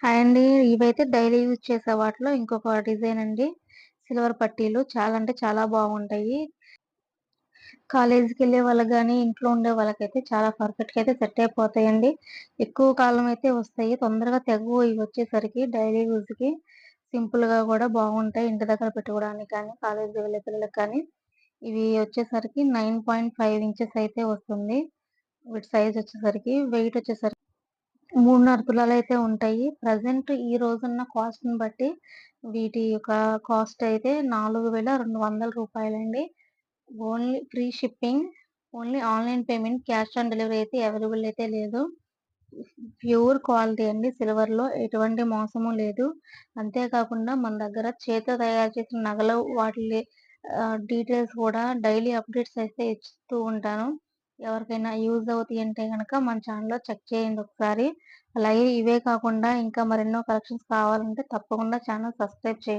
Hi అండి. ఇవైతే daily use చేసే వాటిలో ఇంకొక డిజైన్ అండి. సిల్వర్ పట్టీలు చాలా అంటే చాలా బాగుంటాయి. కాలేజీకి వెళ్ళే వాళ్ళకి కానీ ఇంట్లో ఉండే వాళ్ళకైతే చాలా పర్ఫెక్ట్గా అయితే సెట్ అయిపోతాయండి. ఎక్కువ కాలం అయితే వస్తాయి. తొందరగా తెగు ఇవి వచ్చేసరికి డైలీ యూజ్కి సింపుల్గా కూడా బాగుంటాయి. ఇంటి దగ్గర పెట్టుకోవడానికి కానీ కాలేజీకి వెళ్ళే పిల్లలకి కానీ. ఇవి వచ్చేసరికి నైన్ పాయింట్ ఫైవ్ ఇంచెస్ అయితే వస్తుంది. వీటి సైజ్ వచ్చేసరికి వెయిట్ వచ్చేసరికి మూడున్నర తులాలు అయితే ఉంటాయి. ప్రజెంట్ ఈ రోజున్న కాస్ట్ని బట్టి వీటి యొక్క కాస్ట్ అయితే నాలుగు వేల రెండు వందల రూపాయలండి. Only free shipping only online payment cash on delivery అయితే అవైలబుల్ అయితే లేదు. ప్యూర్ క్వాలిటీ అండి. సిల్వర్లో ఎటువంటి మోసము లేదు. అంతేకాకుండా మన దగ్గర చేతితో తయారు చేసిన నగలు వాటి డీటెయిల్స్ కూడా డైలీ అప్డేట్స్ అయితే ఇస్తూ ఉంటాను. ఎవరికైనా యూజ్ అవుతాయి అంటే కనుక మన ఛానల్లో చెక్ చేయండి ఒకసారి. అలాగే ఇవే కాకుండా ఇంకా మరెన్నో కలెక్షన్స్ కావాలంటే తప్పకుండా ఛానల్ సబ్స్క్రైబ్ చేయండి.